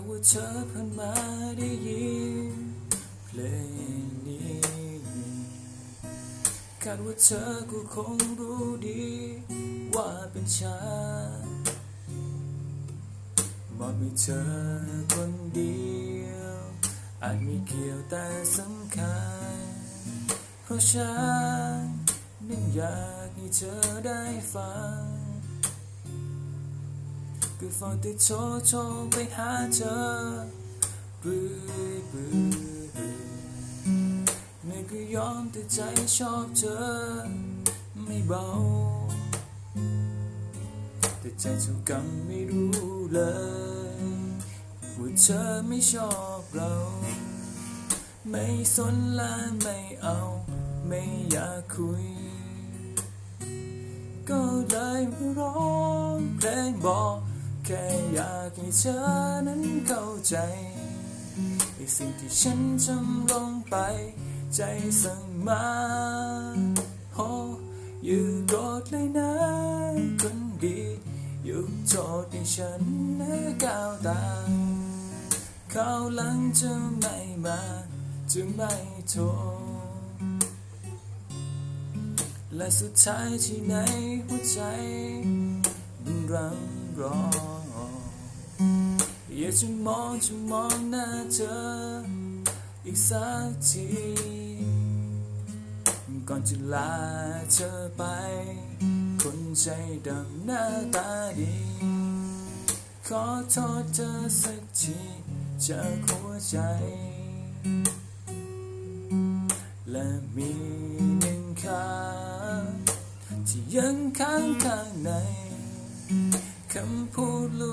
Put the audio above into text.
ากว่าเธอเพิ่นมาได้ยินเพลงนี้คาดว่าเธอก็คงรู้ดีว่าเป็นฉันมอบให้เธอคนเดียวอาจมีเกี่ยวแต่สำคัญ เพราะฉันนั้นอยากให้เธอได้ฟัง ก็ฟังแต่โทรโทรไปหาเธอเรื่อยเปื่อยไม่ก็ยอมแต่ใจชอบเธอ ไม่เบา แต่ใจเจ้ากรรมไม่รู้เลยว่าเธอไม่ชอบเรา ไม่สนและไม่เอา ไม่อยากคุย ก็เลยมาร้องเพลงบอก แค่อยากให้เธอนั้นเข้าใจในสิ่งที่ฉันทำลงไป ใจสั่งมาโออยู่กรธเลยนะคนดีอยู่โทษให้ฉันนะก้าวตาเขาหลังจะไม่มาจะไม่โทษและสุดท้ายที่ในหัวใจมันรัง รอ อยากจะมองจะมองหน้าเธอ อีกสักที ก่อนจะลาเธอไป คนใจดำหน้าตาดี ขอโทษเธอสักทีจากหัวใจ และมีหนึ่งคำที่ยังค้างข้างใน Kan puluh.